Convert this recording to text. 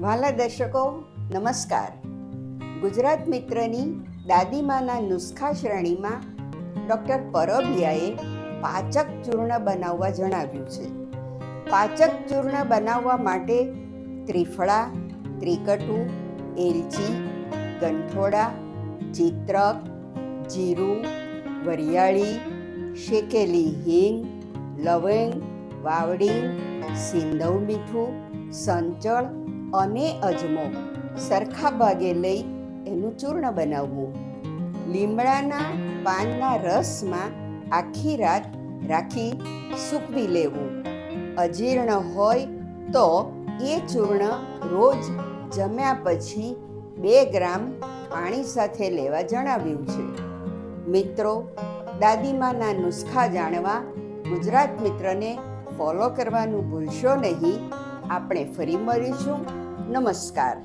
વાલા દર્શકો, નમસ્કાર. ગુજરાત મિત્રની દાદીમાના નુસ્ખા શ્રેણીમાં ડૉક્ટર પરબિયાએ પાચક ચૂર્ણ બનાવવા જણાવ્યું છે. પાચક ચૂર્ણ બનાવવા માટે ત્રિફળા, ત્રિકટુ, એલચી, ગંઠોડા, ચિત્રક, જીરું, વરિયાળી, શેકેલી હિંગ, લવિંગ, વાવડી, સિંધવ મીઠું, સંચળ અને અજમો. સરખા ભાગે લઈ એનું ચૂર્ણ બનાવવું. લીમડાના પાનના રસમાં આખી રાત રાખી સૂકવી લેવું. અજીર્ણ હોય તો એ ચૂર્ણ રોજ જમ્યા પછી બે ગ્રામ પાણી સાથે લેવા જણાવ્યું છે. મિત્રો, દાદીમાના નુસ્ખા જાણવા ગુજરાત મિત્રને ફોલો કરવાનું ભૂલશો નહીં. આપણે ફરી મળીશું નમસ્કાર